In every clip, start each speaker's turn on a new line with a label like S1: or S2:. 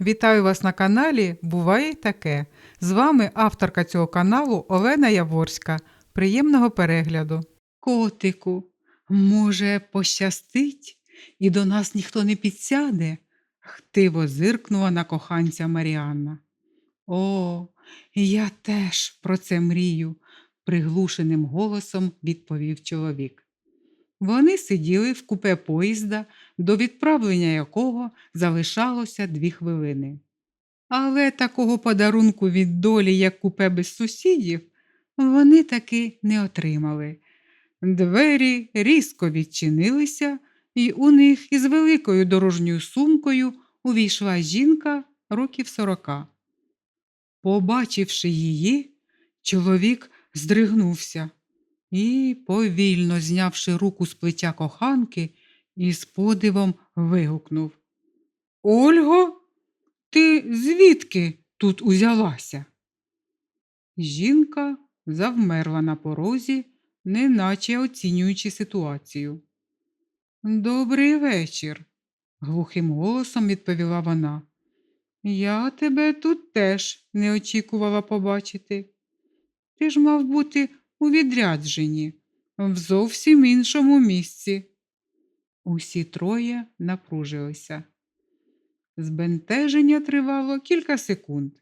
S1: Вітаю вас на каналі Буває таке. З вами авторка цього каналу Олена Яворська. Приємного перегляду. Котику, може, пощастить, і до нас ніхто не підсяде? хтиво зиркнула на коханця Маріанна. О, я теж про це мрію, приглушеним голосом відповів чоловік. Вони сиділи в купе поїзда, до відправлення якого залишалося дві хвилини. Але такого подарунку від долі, як купе без сусідів, вони таки не отримали. Двері різко відчинилися, і у них із великою дорожньою сумкою увійшла жінка років сорока. Побачивши її, чоловік здригнувся і, повільно знявши руку з плеча коханки, із подивом вигукнув Ольго, ти звідки тут узялася? Жінка завмерла на порозі, неначе оцінюючи ситуацію. Добрий вечір, глухим голосом відповіла вона. Я тебе тут теж не очікувала побачити. Ти ж мав бути у відрядженні, в зовсім іншому місці. Усі троє напружилися. Збентеження тривало кілька секунд.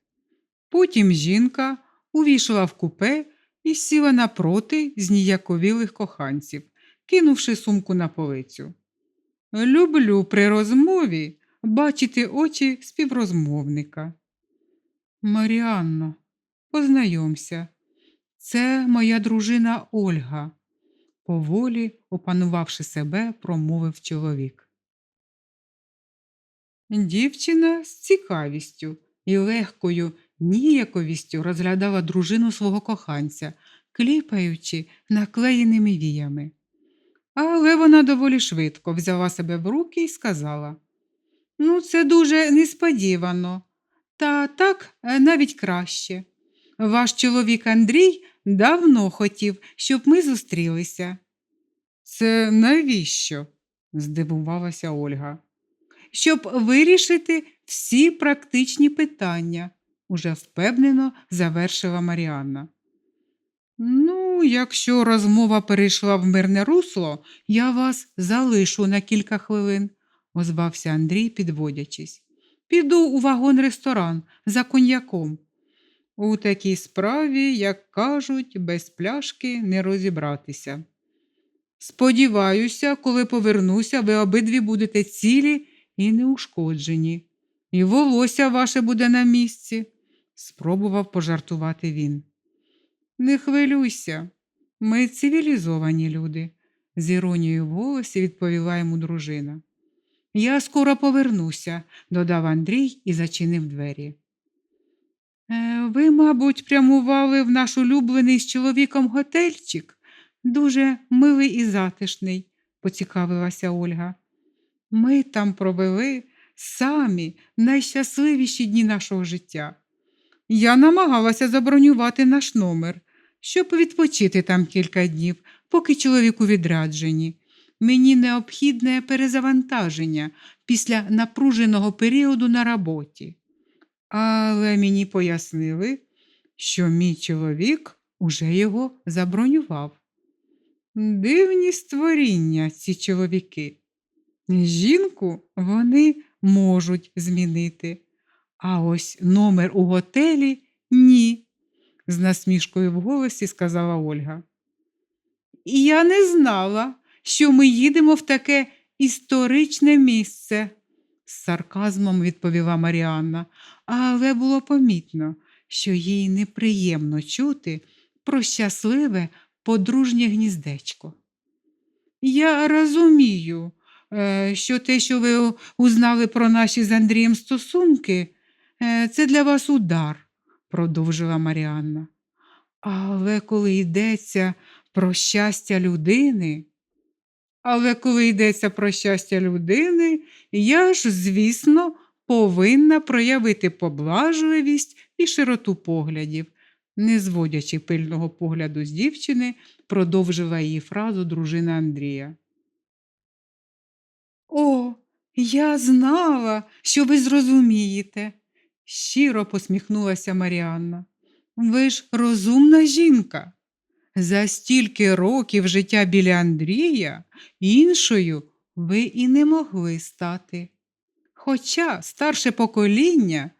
S1: Потім жінка увійшла в купе і сіла напроти зніяковілих коханців, кинувши сумку на полицю. Люблю при розмові бачити очі співрозмовника. Маріанно, познайомся, це моя дружина Ольга, поволі, опанувавши себе, промовив чоловік. Дівчина з цікавістю і легкою ніяковістю розглядала дружину свого коханця, кліпаючи наклеєними віями. Але вона доволі швидко взяла себе в руки і сказала: Ну, це дуже несподівано, та так е, навіть краще. Ваш чоловік Андрій давно хотів, щоб ми зустрілися. Це навіщо? здивувалася Ольга. Щоб вирішити всі практичні питання, уже впевнено завершила Маріанна. Ну, якщо розмова перейшла в мирне русло, я вас залишу на кілька хвилин, озвався Андрій, підводячись. Піду у вагон-ресторан за коньяком. У такій справі, як кажуть, без пляшки не розібратися. Сподіваюся, коли повернуся, ви обидві будете цілі і неушкоджені, і волосся ваше буде на місці, спробував пожартувати він. Не хвилюйся, ми цивілізовані люди, з іронією в голосі відповіла йому дружина. Я скоро повернуся, додав Андрій і зачинив двері. «Е, Ви, мабуть, прямували в наш улюблений з чоловіком готельчик, дуже милий і затишний, поцікавилася Ольга. Ми там провели самі найщасливіші дні нашого життя. Я намагалася забронювати наш номер, щоб відпочити там кілька днів, поки чоловік у відрядженні. Мені необхідне перезавантаження після напруженого періоду на роботі. Але мені пояснили, що мій чоловік уже його забронював. Дивні створіння ці чоловіки. Жінку вони можуть змінити, а ось номер у готелі ні, з насмішкою в голосі сказала Ольга. Я не знала, що ми їдемо в таке історичне місце, з сарказмом відповіла Маріанна, але було помітно, що їй неприємно чути про щасливе подружнє гніздечко. Я розумію, е, що те, що ви узнали про наші з Андрієм стосунки, е, це для вас удар, продовжила Маріанна. Але коли йдеться про щастя людини, але коли йдеться про щастя людини, я ж, звісно, повинна проявити поблажливість і широту поглядів, не зводячи пильного погляду з дівчини, продовжила її фразу дружина Андрія. О, Я знала, що ви зрозумієте, щиро посміхнулася Маріанна. Ви ж розумна жінка. За стільки років життя біля Андрія іншою ви і не могли стати. Хоча старше покоління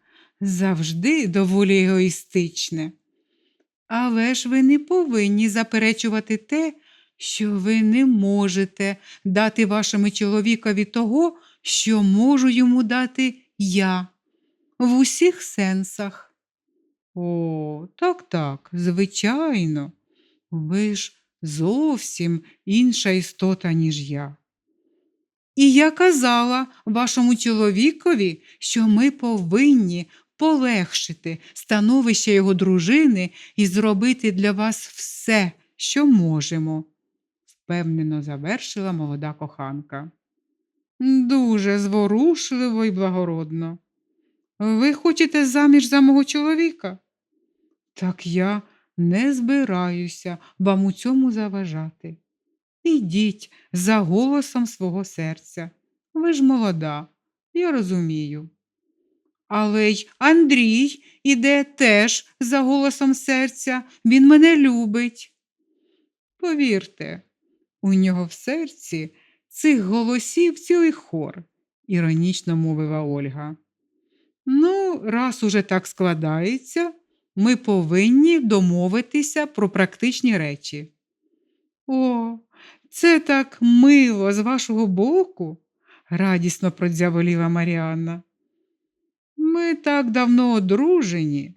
S1: завжди доволі егоїстичне. Але ж ви не повинні заперечувати те, що ви не можете дати вашому чоловікові того, що можу йому дати я в усіх сенсах. О, так, так, звичайно. Ви ж зовсім інша істота, ніж я. І я казала вашому чоловікові, що ми повинні полегшити становище його дружини і зробити для вас все, що можемо, впевнено завершила молода коханка. Дуже зворушливо і благородно. Ви хочете заміж за мого чоловіка? Так я не збираюся вам у цьому заважати. Ідіть за голосом свого серця. Ви ж молода, я розумію. Але й Андрій іде теж за голосом серця, він мене любить. Повірте, у нього в серці цих голосів цілий хор, іронічно мовила Ольга. Ну, раз уже так складається, ми повинні домовитися про практичні речі. О, це так мило з вашого боку, радісно продзяволіла Маріанна. Ми так давно одружені,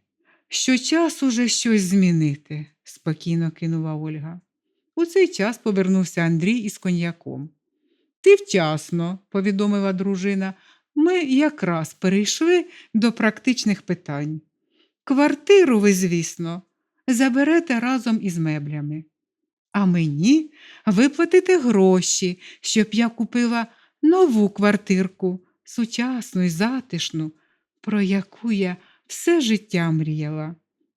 S1: що час уже щось змінити, спокійно кинула Ольга. У цей час повернувся Андрій із коньяком. Ти вчасно, повідомила дружина, ми якраз перейшли до практичних питань. Квартиру ви, звісно, заберете разом із меблями. А мені виплатите гроші, щоб я купила нову квартирку, сучасну і затишну, про яку я все життя мріяла.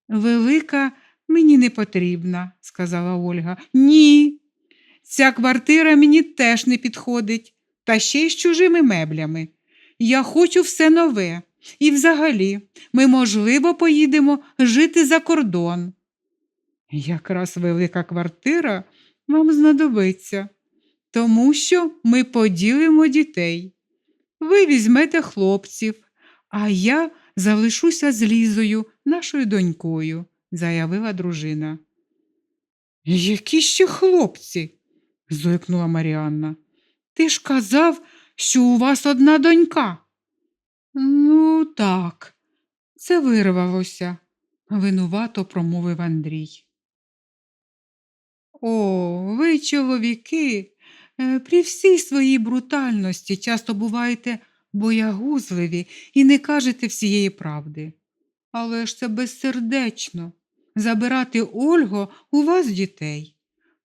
S1: Велика мені не потрібна, сказала Ольга. Ні. Ця квартира мені теж не підходить, та ще й з чужими меблями. Я хочу все нове. І взагалі, ми, можливо, поїдемо жити за кордон. Якраз велика квартира вам знадобиться, тому що ми поділимо дітей. Ви візьмете хлопців, а я залишуся з Лізою, нашою донькою, заявила дружина. Які ще хлопці? зойкнула Маріанна. Ти ж казав, що у вас одна донька. Ну, так, це вирвалося, винувато промовив Андрій. О, ви, чоловіки, е, при всій своїй брутальності часто буваєте боягузливі і не кажете всієї правди. Але ж це безсердечно забирати Ольго у вас дітей.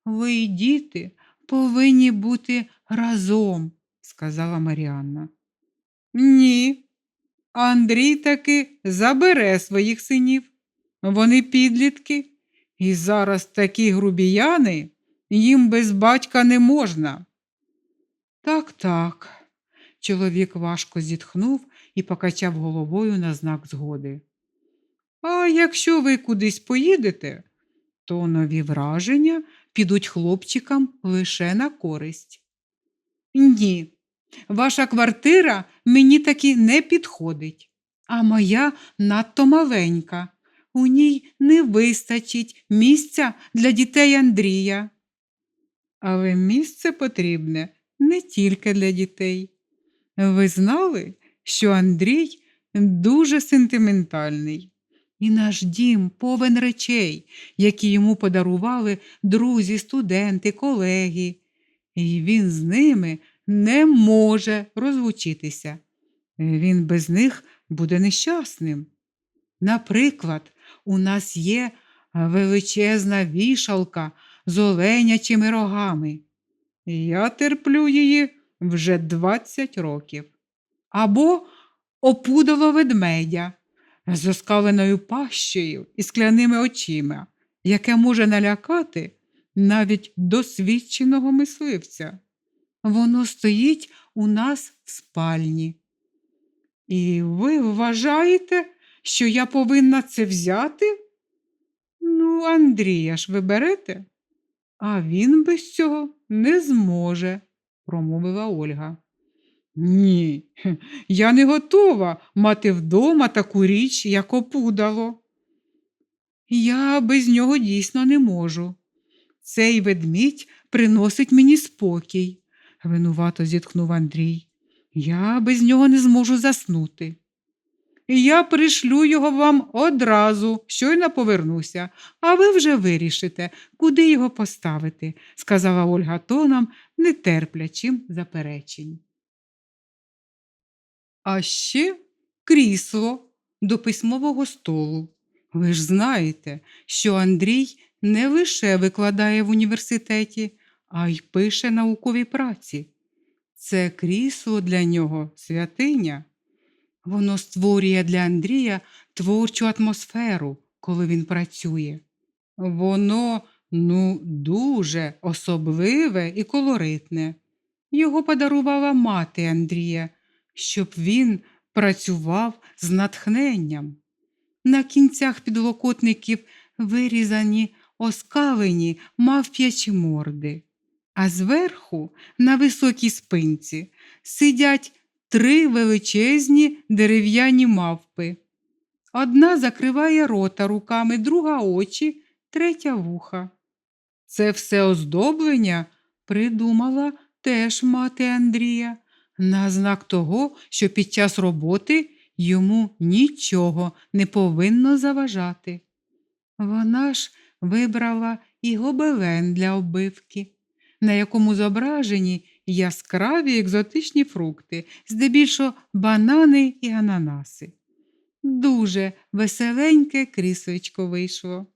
S1: Ви і діти повинні бути разом, сказала Маріанна. Ні, Андрій таки забере своїх синів. Вони підлітки, і зараз такі грубіяни їм без батька не можна. Так, так. Чоловік важко зітхнув і покачав головою на знак згоди. А якщо ви кудись поїдете, то нові враження підуть хлопчикам лише на користь. Ні, ваша квартира мені таки не підходить, а моя надто маленька. У ній не вистачить місця для дітей Андрія. Але місце потрібне не тільки для дітей. Ви знали, що Андрій дуже сентиментальний, і наш дім повен речей, які йому подарували друзі, студенти, колеги, і він з ними не може розлучитися. Він без них буде нещасним. Наприклад, у нас є величезна вішалка з оленячими рогами. Я терплю її вже 20 років. Або опудало ведмедя з оскаленою пащею і скляними очима, яке може налякати навіть досвідченого мисливця. Воно стоїть у нас в спальні. І ви вважаєте, що я повинна це взяти? Ну, Андрія ж ви берете? А він без цього не зможе, промовила Ольга. Ні, я не готова мати вдома таку річ, як опудало. Я без нього дійсно не можу. Цей ведмідь приносить мені спокій, винувато зітхнув Андрій. Я без нього не зможу заснути. Я пришлю його вам одразу, щойно повернуся, а ви вже вирішите, куди його поставити, сказала Ольга тоном, не терплячим заперечень. А ще крісло до письмового столу. Ви ж знаєте, що Андрій не лише викладає в університеті, а й пише наукові праці. Це крісло для нього святиня. Воно створює для Андрія творчу атмосферу, коли він працює. Воно, ну, дуже особливе і колоритне. Його подарувала мати Андрія, щоб він працював з натхненням. На кінцях підлокотників вирізані оскалені мавп'ячі морди, а зверху, на високій спинці, сидять три величезні дерев'яні мавпи. Одна закриває рота руками, друга очі, третя вуха. Це все оздоблення придумала теж мати Андрія, на знак того, що під час роботи йому нічого не повинно заважати. Вона ж вибрала і гобелен для оббивки, на якому зображені яскраві екзотичні фрукти, здебільшого банани і ананаси. Дуже веселеньке кріслечко вийшло.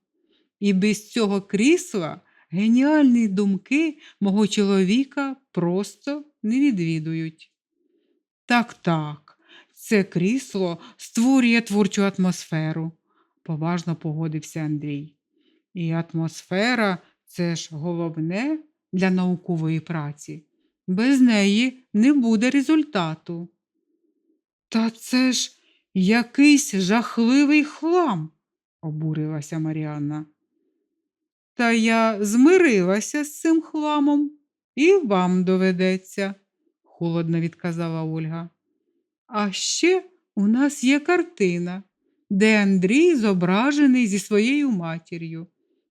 S1: І без цього крісла геніальні думки мого чоловіка просто не відвідують. Так, так, це крісло створює творчу атмосферу, поважно погодився Андрій. І атмосфера це ж головне для наукової праці. Без неї не буде результату. Та це ж якийсь жахливий хлам, обурилася Маріанна. Та я змирилася з цим хламом, і вам доведеться, холодно відказала Ольга. А ще у нас є картина, де Андрій зображений зі своєю матір'ю.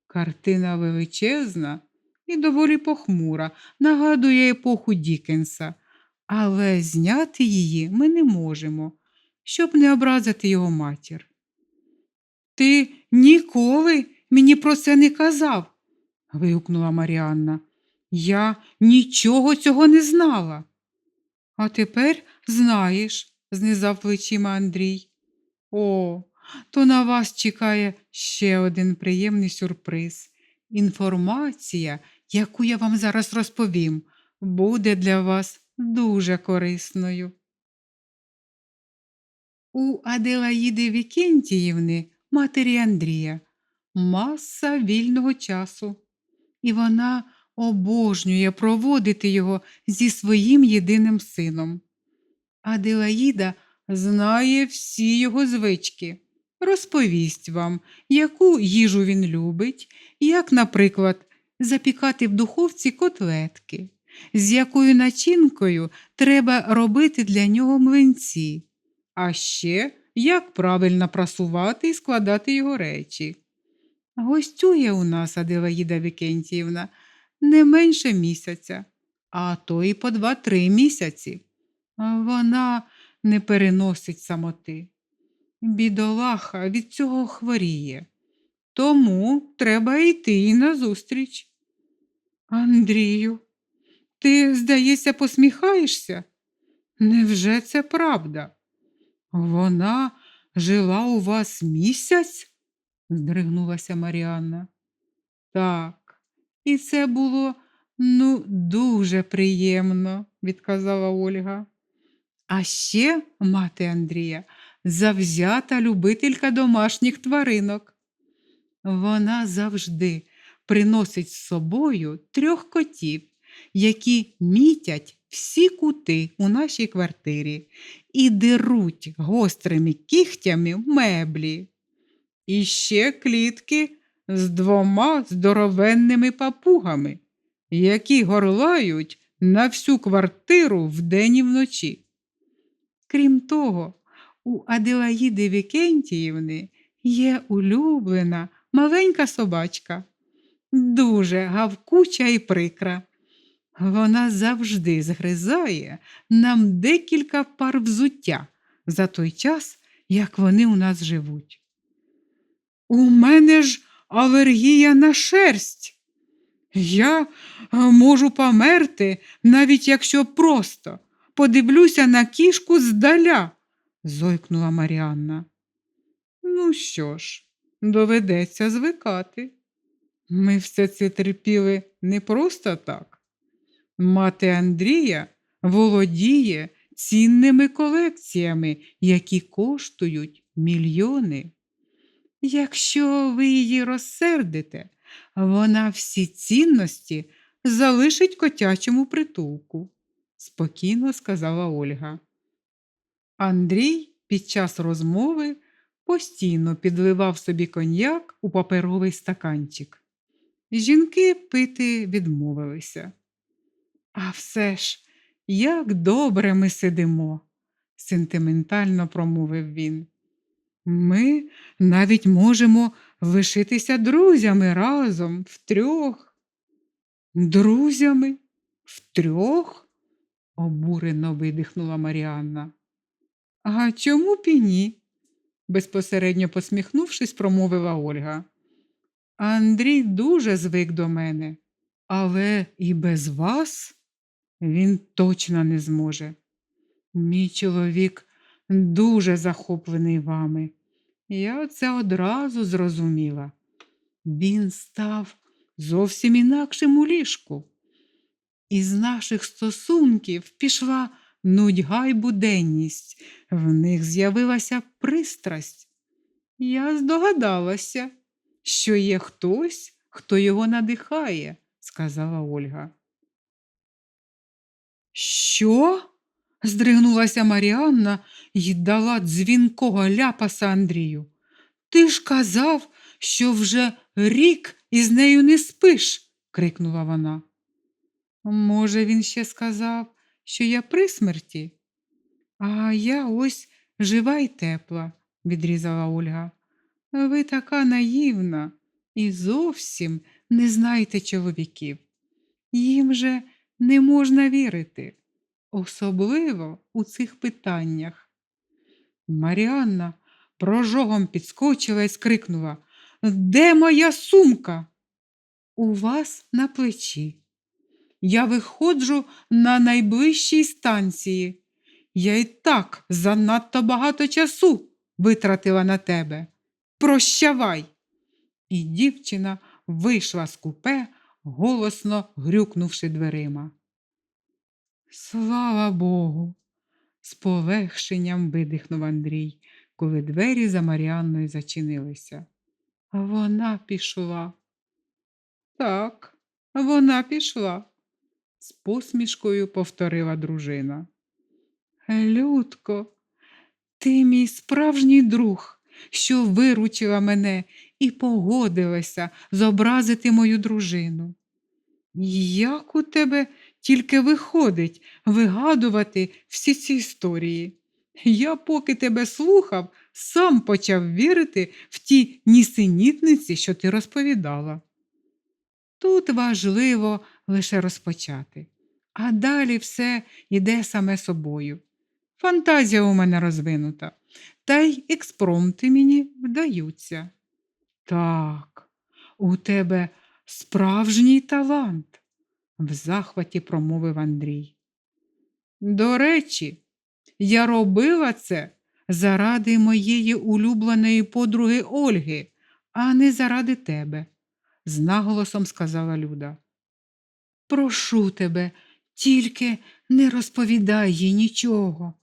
S1: Картина величезна і доволі похмура, нагадує епоху Дікенса, але зняти її ми не можемо, щоб не образити його матір. Ти ніколи мені про це не казав, вигукнула Маріанна. Я нічого цього не знала. А тепер знаєш, знизав плечима Андрій. О, то на вас чекає ще один приємний сюрприз. Інформація, яку я вам зараз розповім, буде для вас дуже корисною. У Аделаїди Вікентіївни, матері Андрія, маса вільного часу, і вона обожнює проводити його зі своїм єдиним сином. Аделаїда знає всі його звички, розповість вам, яку їжу він любить, як, наприклад, запікати в духовці котлетки, з якою начинкою треба робити для нього млинці, а ще як правильно прасувати і складати його речі. Гостює у нас Аделаїда Вікентіївна не менше місяця, а то і по два-три місяці. Вона не переносить самоти. Бідолаха від цього хворіє, тому треба йти їй назустріч. Андрію, ти, здається, посміхаєшся? Невже це правда? Вона жила у вас місяць? здригнулася Маріанна. Так, і це було ну дуже приємно, відказала Ольга. А ще мати Андрія завзята любителька домашніх тваринок. Вона завжди приносить з собою трьох котів які мітять всі кути у нашій квартирі і деруть гострими кігтями меблі. І ще клітки з двома здоровенними папугами, які горлають на всю квартиру вдень і вночі. Крім того, у Аделаїди Вікентіївни є улюблена маленька собачка, дуже гавкуча і прикра. Вона завжди згризає нам декілька пар взуття за той час, як вони у нас живуть. У мене ж алергія на шерсть. Я е, можу померти, навіть якщо просто подивлюся на кішку здаля, зойкнула Маріанна. Ну що ж, доведеться звикати. Ми все це терпіли не просто так. Мати Андрія володіє цінними колекціями, які коштують мільйони. Якщо ви її розсердите, вона всі цінності залишить котячому притулку, спокійно сказала Ольга. Андрій під час розмови постійно підливав собі коньяк у паперовий стаканчик. Жінки пити відмовилися. А все ж, як добре ми сидимо, сентиментально промовив він. Ми навіть можемо лишитися друзями разом втрьох. Друзями втрьох? обурено видихнула Маріанна. А чому б і ні? Безпосередньо посміхнувшись, промовила Ольга. Андрій дуже звик до мене, але і без вас він точно не зможе. Мій чоловік дуже захоплений вами. Я це одразу зрозуміла. Він став зовсім інакшим у ліжку. Із наших стосунків пішла нудьга й буденність, в них з'явилася пристрасть. Я здогадалася, що є хтось, хто його надихає, сказала Ольга. Що? здригнулася Маріанна і дала дзвінкого ляпаса Андрію. Ти ж казав, що вже рік із нею не спиш, крикнула вона. Може, він ще сказав, що я при смерті? А я ось жива й тепла, відрізала Ольга. Ви така наївна і зовсім не знаєте чоловіків. Їм же не можна вірити, особливо у цих питаннях. Маріанна прожогом підскочила і скрикнула Де моя сумка? У вас на плечі. Я виходжу на найближчій станції. Я і так занадто багато часу витратила на тебе. Прощавай. І дівчина вийшла з купе, голосно грюкнувши дверима. Слава Богу, з полегшенням видихнув Андрій, коли двері за Маріанною зачинилися. Вона пішла. Так, вона пішла, з посмішкою повторила дружина. Людко, ти мій справжній друг, що виручила мене і погодилася зобразити мою дружину. Як у тебе тільки виходить вигадувати всі ці історії? Я, поки тебе слухав, сам почав вірити в ті нісенітниці, що ти розповідала. Тут важливо лише розпочати, а далі все йде саме собою. Фантазія у мене розвинута, та й експромти мені вдаються. Так, у тебе справжній талант, в захваті промовив Андрій. До речі, я робила це заради моєї улюбленої подруги Ольги, а не заради тебе, з наголосом сказала Люда. Прошу тебе, тільки не розповідай їй нічого.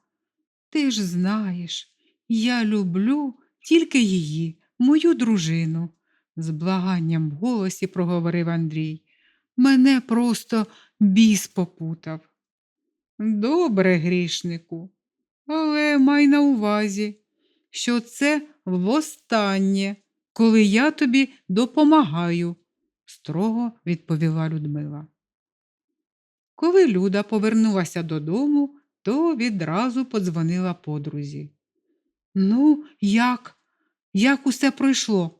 S1: Ти ж знаєш, я люблю тільки її, мою дружину, з благанням в голосі проговорив Андрій. Мене просто біс попутав. Добре, грішнику, але май на увазі, що це востаннє, коли я тобі допомагаю, строго відповіла Людмила. Коли Люда повернулася додому, то відразу подзвонила подрузі. Ну, як? Як усе пройшло?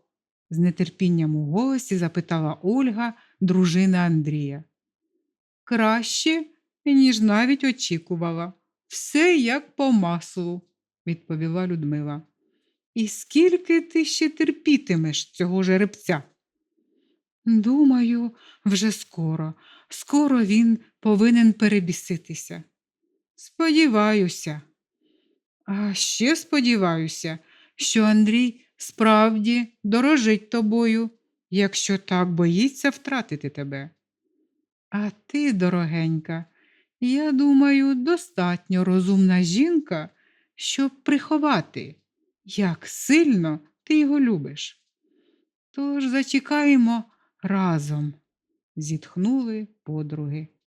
S1: з нетерпінням у голосі запитала Ольга, дружина Андрія. Краще, ніж навіть очікувала. Все як по маслу, відповіла Людмила. І скільки ти ще терпітимеш цього жеребця? Думаю, вже скоро, скоро він повинен перебіситися. Сподіваюся. А ще сподіваюся, що Андрій справді дорожить тобою, якщо так боїться втратити тебе. А ти, дорогенька, я думаю, достатньо розумна жінка, щоб приховати, як сильно ти його любиш. Тож зачекаємо разом, зітхнули подруги.